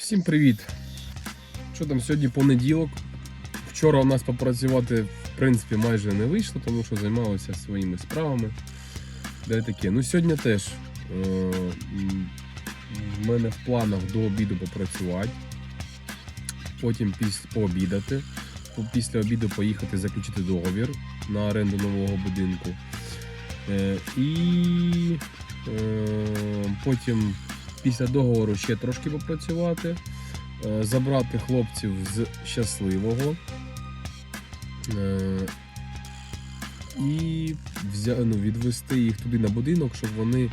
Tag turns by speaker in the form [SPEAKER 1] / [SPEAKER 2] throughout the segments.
[SPEAKER 1] Всім привіт! Що там сьогодні понеділок? Вчора у нас попрацювати в принципі майже не вийшло, тому що займалися своїми справами. Де таке. Ну сьогодні теж е, в мене в планах до обіду попрацювати, потім пообідати, після обіду поїхати заключити договір на оренду нового будинку. Е, і е, потім після договору ще трошки попрацювати, е, забрати хлопців з щасливого. е, І ну, відвести їх туди на будинок, щоб вони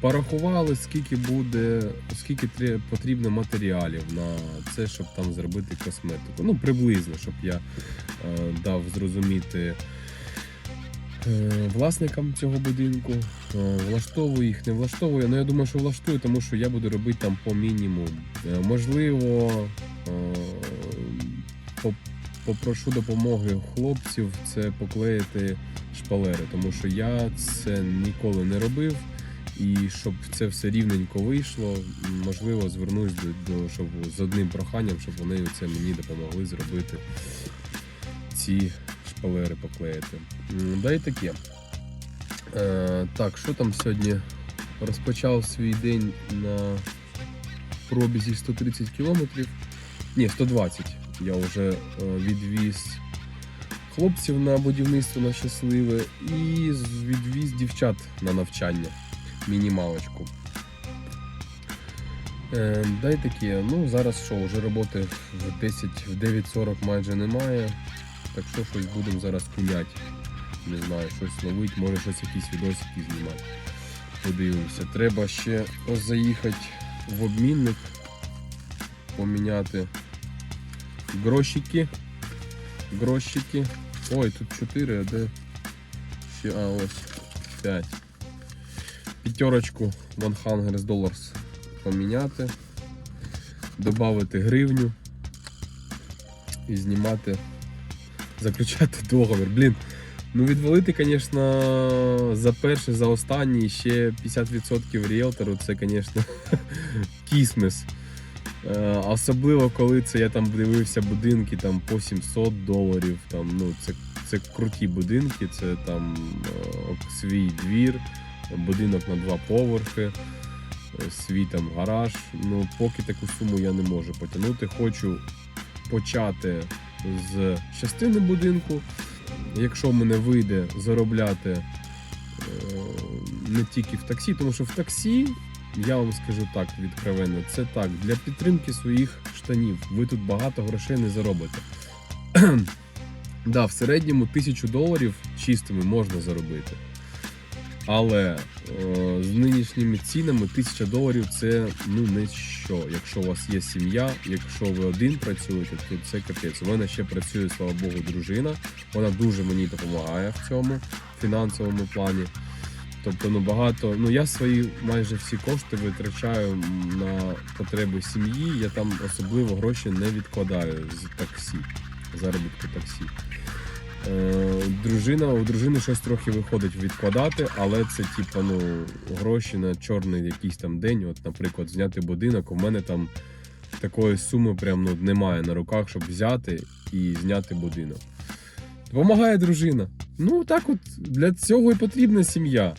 [SPEAKER 1] порахували, скільки буде, скільки потрібно матеріалів на це, щоб там зробити косметику. Ну, приблизно, щоб я е, дав зрозуміти власникам цього будинку. Е, Влаштовую їх, не влаштовую. Ну я думаю, що влаштую, тому що я буду робити там по мінімуму. Е, Можливо, е, попрошу допомоги хлопців це поклеїти шпалери, тому що я це ніколи не робив. І щоб це все рівненько вийшло, можливо, звернусь до, до щоб з одним проханням, щоб вони це мені допомогли зробити ці шпалери поклеїти. Да і таке. Е, так, що там сьогодні? Розпочав свій день на пробізі 130 кілометрів. Ні, 120. Я вже е, відвіз хлопців на будівництво на щасливе і відвіз дівчат на навчання. Мінімалочку. Е, дай таке. Ну, зараз що, вже роботи в 10, в 9.40 майже немає. Так що щось будемо зараз куняти. Не знаю, щось ловить, може щось якісь відосики знімати. Подивимося. Треба ще ось заїхати в обмінник, поміняти грошики. Грошики. Ой, тут 4, а де? Ще, а ось 5. П'ятерочку 100 dollars поміняти, додати гривню і знімати, заключати договір. Блін, ну відвалити, звісно, за перший, за останній ще 50% ріелтору, це, звісно, кісмес. Е, Особливо, коли це я там дивився будинки там по 700 доларів. Там, ну, це, це круті будинки, це там е, свій двір, будинок на два поверхи, е, свій там гараж. Ну, поки таку суму я не можу потягнути. Хочу почати з частини будинку. Якщо в мене вийде заробляти е, не тільки в таксі, тому що в таксі, я вам скажу так відкровенно, це так, для підтримки своїх штанів. Ви тут багато грошей не заробите. да, в середньому тисячу доларів чистими можна заробити. Але е, з нинішніми цінами 1000 доларів це ну не що. Якщо у вас є сім'я, якщо ви один працюєте, то це капець. У мене ще працює, слава Богу, дружина. Вона дуже мені допомагає в цьому фінансовому плані. Тобто, ну багато. Ну я свої майже всі кошти витрачаю на потреби сім'ї. Я там особливо гроші не відкладаю з таксі, заробітку таксі. Е, дружина, у дружини щось трохи виходить відкладати, але це типа ну гроші на чорний якийсь там день. От, наприклад, зняти будинок. У мене там такої суми прям ну, немає на руках, щоб взяти і зняти будинок. Допомагає дружина. Ну так от для цього і потрібна сім'я,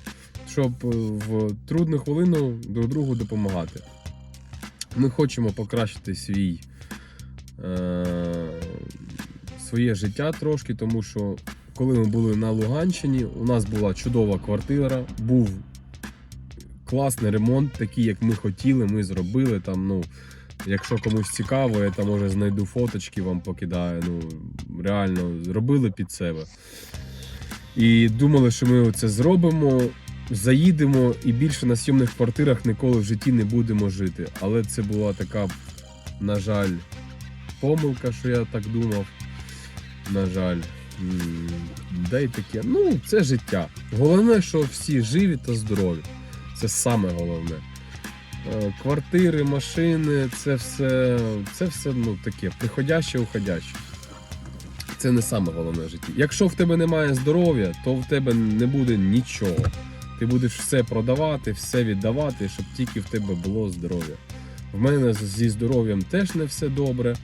[SPEAKER 1] щоб е, в трудну хвилину друг другу допомагати. Ми хочемо покращити свій. Е- своє життя трошки, тому що коли ми були на Луганщині, у нас була чудова квартира, був класний ремонт, такий, як ми хотіли, ми зробили там. Ну, якщо комусь цікаво, я там може знайду фоточки, вам покидаю. Ну, реально зробили під себе. І думали, що ми це зробимо. Заїдемо і більше на сйомних квартирах ніколи в житті не будемо жити. Але це була така, на жаль, помилка, що я так думав. На жаль. Да й таке. Ну, це життя. Головне, що всі живі та здорові. Це саме головне. Е, Квартири, машини, це все, це все ну, таке, приходяще, уходяще. Це не саме головне в житті. Якщо в тебе немає здоров'я, то в тебе не буде нічого. Ти будеш все продавати, все віддавати, щоб тільки в тебе було здоров'я. В мене зі здоров'ям теж не все добре.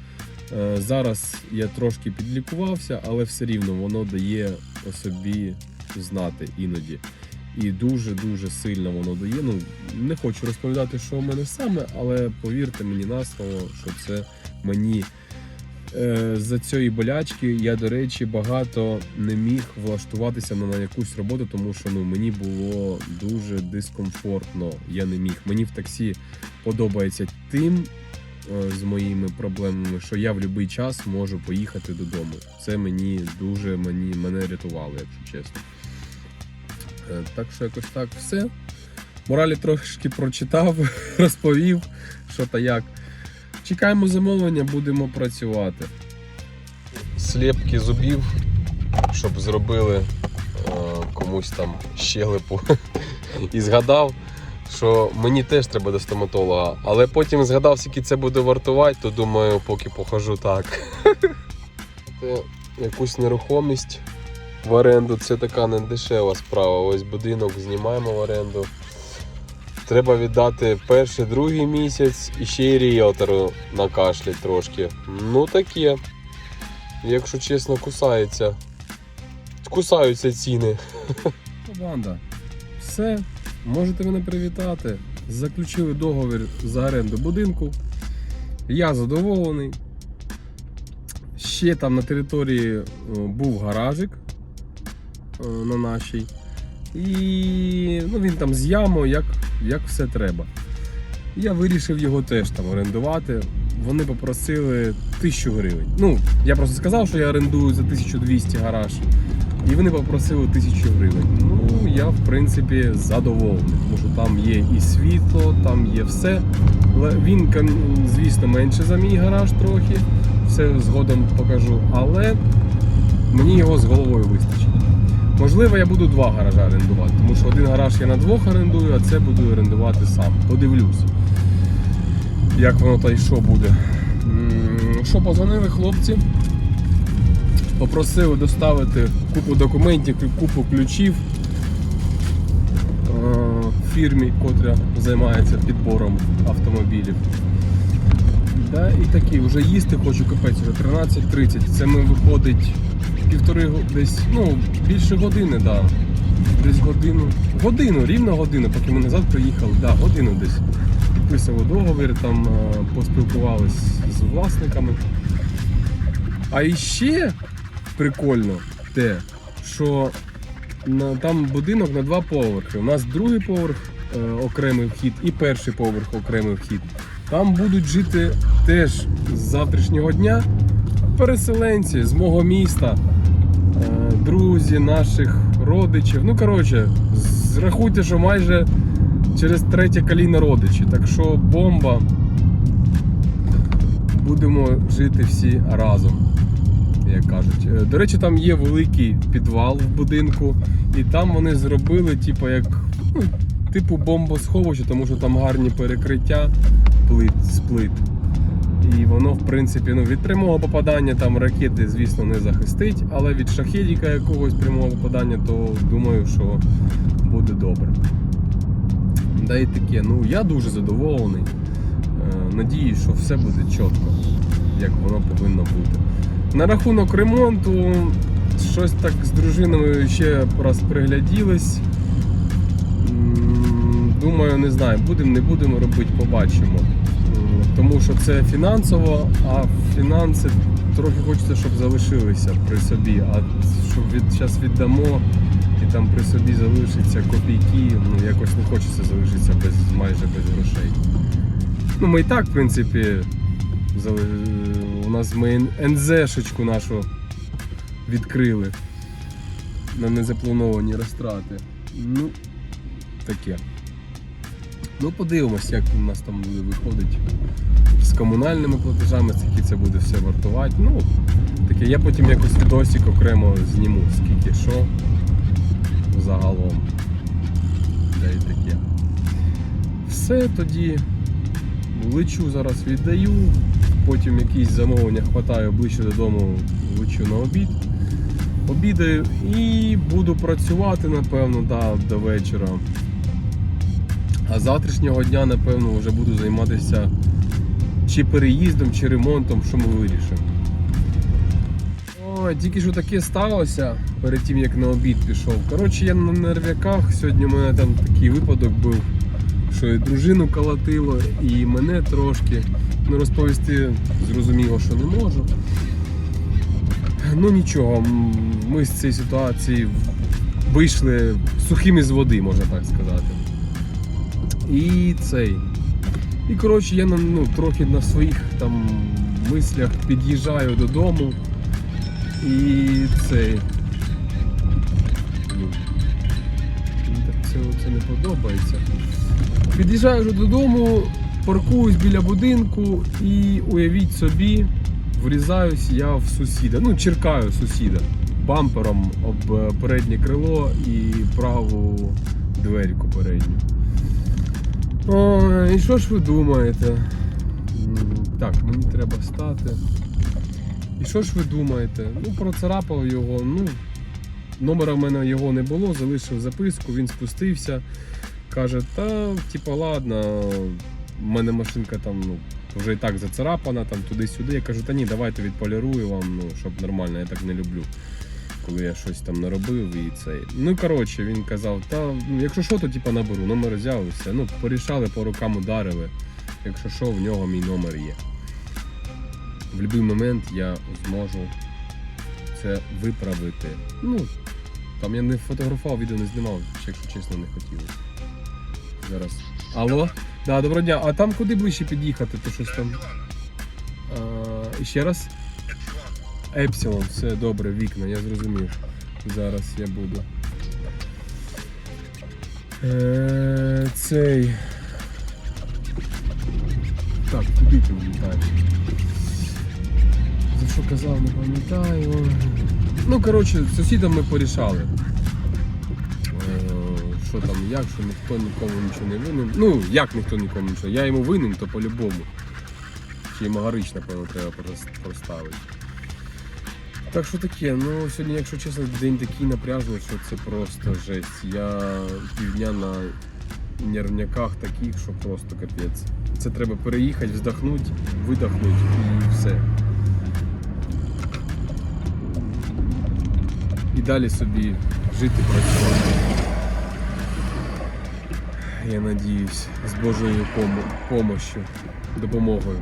[SPEAKER 1] Е, Зараз я трошки підлікувався, але все рівно воно дає собі знати іноді. І дуже-дуже сильно воно дає. Ну, не хочу розповідати, що в мене саме, але повірте мені на слово, що це мені е, за цієї болячки я, до речі, багато не міг влаштуватися на якусь роботу, тому що ну, мені було дуже дискомфортно. Я не міг. Мені в таксі подобається тим з моїми проблемами, що я в будь-який час можу поїхати додому. Це мені дуже мені, мене рятувало, якщо чесно. Е, Так що якось так все. Моралі трошки прочитав, розповів, що та як. Чекаємо замовлення, будемо працювати. Сліпки зубів, щоб зробили е, комусь там щелепу. І згадав, що мені теж треба до стоматолога. Але потім згадав, скільки це буде вартувати, то думаю, поки похожу так. Це якусь нерухомість в оренду це така не дешева справа. Ось будинок знімаємо в оренду. Треба віддати перший, другий місяць і ще й ріелтору накашлять трошки. Ну таке. Якщо чесно, кусається. Кусаються ціни. Банда. Все, можете мене привітати. Заключили договір за оренду будинку. Я задоволений. Ще там на території е, був гаражик е, на нашій. І ну, він там з ямою, як, як все треба. Я вирішив його теж там орендувати. Вони попросили 1000 гривень. Ну, я просто сказав, що я орендую за 1200 гараж. І вони попросили 1000 гривень. Ну, я в принципі задоволений, тому що там є і світло, там є все. Він, звісно, менше за мій гараж трохи. Все згодом покажу. Але мені його з головою вистачить. Можливо, я буду два гаража орендувати, тому що один гараж я на двох орендую, а це буду орендувати сам. Подивлюсь, як воно та й що буде. Що, позвонили хлопці, попросили доставити купу документів, купу ключів е, фірмі, котра займається підбором автомобілів. Да, і такі, вже їсти хочу капець, вже 13.30. Це ми виходить півтори десь, ну, більше години, да. Десь годину. Годину, рівно годину, поки ми назад приїхали, да, годину десь. Підписували договір, там е, поспілкувались з власниками. А іще прикольно те, що там будинок на два поверхи. У нас другий поверх е, окремий вхід і перший поверх окремий вхід. Там будуть жити теж з завтрашнього дня переселенці з мого міста, е, друзі наших родичів. Ну, коротше, зрахуйте, що майже через третє коліно родичі. Так що бомба. Будемо жити всі разом, як кажуть. Е, До речі, там є великий підвал в будинку, і там вони зробили, типу, як ну, типу бомбосховище, тому що там гарні перекриття плит, з. І воно, в принципі, ну, від прямого попадання там ракети, звісно, не захистить, але від шахедіка якогось прямого попадання, то думаю, що буде добре. Да і таке, ну я дуже задоволений. Е, Надіюсь, що все буде чітко, як воно повинно бути. На рахунок ремонту, щось так з дружиною ще раз пригляділись. Думаю, не знаю, будемо, не будемо робити, побачимо. Тому що це фінансово, а фінанси трохи хочеться, щоб залишилися при собі. А щоб від, зараз віддамо і там при собі залишиться копійки, ну якось не хочеться залишитися без, майже без грошей. Ну, ми і так, в принципі, зали- у нас ми НЗшечку нашу відкрили на незаплановані розтрати. Ну, таке. Ну, подивимось, як у нас там буде виходити з комунальними платежами, скільки це буде все вартувати. Ну, таке, я потім якось відосик окремо зніму, скільки що загалом. Та й таке. Все тоді лечу зараз віддаю, потім якісь замовлення хватаю ближче додому, лечу на обід. Обідаю і буду працювати, напевно, да, до вечора. А завтрашнього дня, напевно, вже буду займатися чи переїздом, чи ремонтом, що ми вирішимо. Тільки що таке сталося перед тим, як на обід пішов. Коротше, я на нервяках. Сьогодні у мене там такий випадок був, що і дружину колотило, і мене трошки. Ну, розповісти зрозуміло, що не можу. Ну нічого, ми з цієї ситуації вийшли сухими з води, можна так сказати. І цей. І коротше, я ну, трохи на своїх там мислях під'їжджаю додому. І цей. Ну, це, це не подобається. Під'їжджаю вже додому, паркуюсь біля будинку і уявіть собі, врізаюсь я в сусіда. Ну, черкаю сусіда бампером об е, переднє крило і праву дверку передню. Ой, і що ж ви думаєте? Так, мені треба стати. І що ж ви думаєте? Ну, процарапав його, ну, номера в мене його не було, залишив записку, він спустився. Каже, та, типа, ладно, в мене машинка там, ну, вже і так зацарапана, там туди-сюди. Я кажу, та ні, давайте відполірую вам, ну, щоб нормально, я так не люблю. Коли я щось там наробив і цей. Ну, коротше, він казав, та ну, якщо що, то типа наберу, номер взяв і все. Ну, порішали, по рукам ударили. Якщо що, в нього мій номер є. В будь-який момент я зможу це виправити. Ну, там я не фотографував, відео не знімав, якщо чесно, не хотілося. Зараз. Алло? Да, доброго дня. А там куди ближче під'їхати? То щось там. А, ще раз? Епсилон, все добре, вікна, я зрозумів. Зараз я буду. Е, цей. Так, куди ти влітаєш? За що казав, не пам'ятаю. Ну, коротше, з сусідом ми порішали. Е, Що там, як, що ніхто нікому нічого не винен. Ну, як ніхто нікому нічого. Я йому винен, то по-любому. Чи йому гарич, напевно, треба прос- проставити. Так що таке, ну сьогодні, якщо чесно, день такий напряжний, що це просто жесть. Я півдня на нервняках таких, що просто капець. Це треба переїхати, вздохнути, видохнути і все. І далі собі жити, працювати. Я надіюсь, з Божою помо- помощью, допомогою.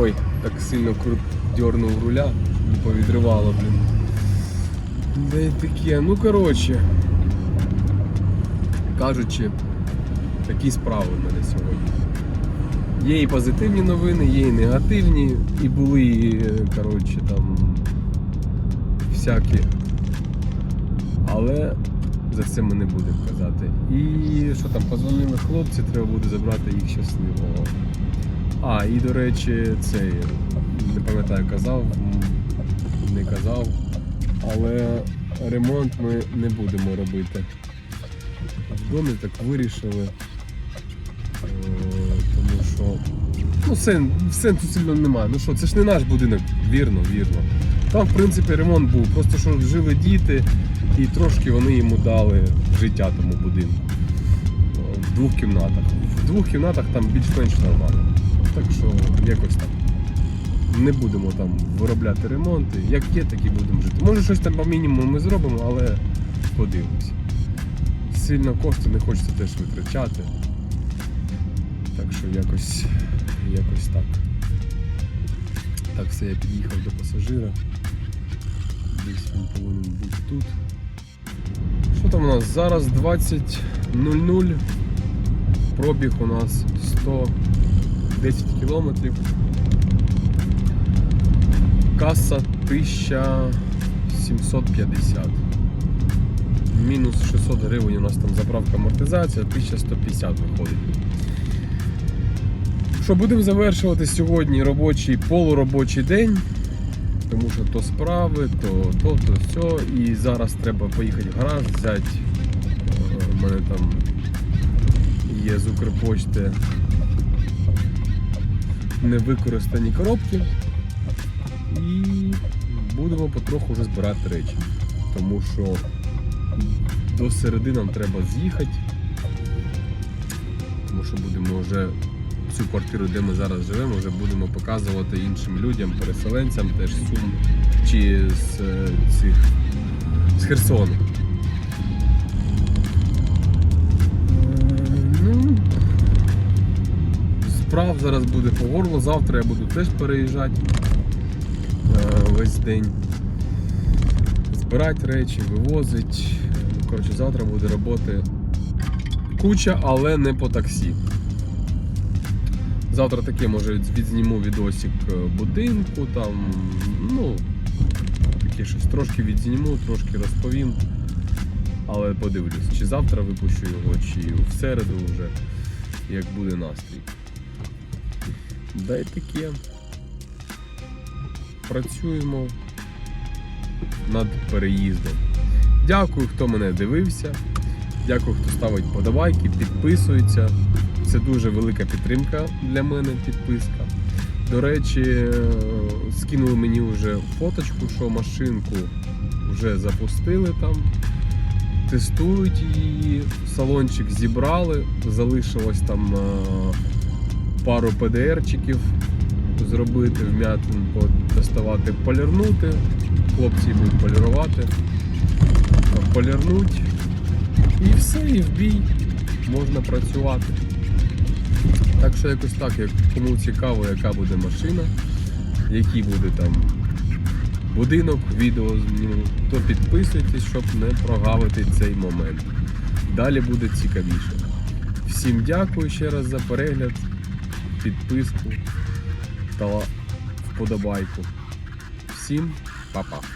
[SPEAKER 1] Ой, так сильно кру- дернув руля, не повідривало, блін. Й таке, ну коротше. Кажучи, такі справи в мене сьогодні. Є і позитивні новини, є і негативні, і були, коротше, там всякі. Але за це ми не будемо казати. І що там, позвонили хлопці, треба буде забрати їх щасливого. А, і до речі, цей, не пам'ятаю, казав, не казав, але ремонт ми не будемо робити. В домі так вирішили. Е, Тому що ну, сен, сенсу сильно немає. Ну що, це ж не наш будинок, вірно, вірно. Там, в принципі, ремонт був. Просто що жили діти, і трошки вони йому дали життя тому будинку. Двох кімнатах. В двох кімнатах там більш-менш нормально. Так що якось так. Не будемо там виробляти ремонти. Як є, так і будемо жити. Може щось там по мінімуму ми зробимо, але подивимось. Сильно кошти не хочеться теж витрачати. Так що якось, якось так. Так, все, я під'їхав до пасажира. Десь він повинен бути тут. Що там у нас? Зараз 20.00. Пробіг у нас 110 кілометрів. Каса 1750. Мінус 600 гривень у нас там заправка амортизація, 1150 виходить. Що будемо завершувати сьогодні робочий полуробочий день, тому що то справи, то то, то все. І зараз треба поїхати в гараж, взяти. У мене там є з Укрпочти невикористані коробки. І будемо потроху вже збирати речі. Тому що до середи нам треба з'їхати. Тому що будемо вже цю квартиру, де ми зараз живемо, вже будемо показувати іншим людям, переселенцям теж Сум чи з е, цих з Херсону. Справ зараз буде по горло. Завтра я буду теж переїжджати е, весь день. Збирати речі, вивозити. Е, Коротше, завтра буде роботи куча, але не по таксі. Завтра таке, може, відзніму відосик е, будинку, там, ну, таке щось трошки відзніму, трошки розповім. Але подивлюсь, чи завтра випущу його, чи в середу вже, як буде настрій. Да й таке. Працюємо над переїздом. Дякую, хто мене дивився. Дякую, хто ставить подобайки, підписується. Це дуже велика підтримка для мене, підписка. До речі, е, скинули мені вже фоточку, що машинку вже запустили там, тестують її, салончик зібрали, залишилось там е, пару ПДРчиків зробити, вмятин, доставати, полірнути. Хлопці будуть полірувати, полірнуть. І все, і в бій можна працювати. Так що якось так, як кому цікаво, яка буде машина, який буде там будинок, відео зніму, то підписуйтесь, щоб не прогавити цей момент. Далі буде цікавіше. Всім дякую ще раз за перегляд, підписку та вподобайку. Всім па-па!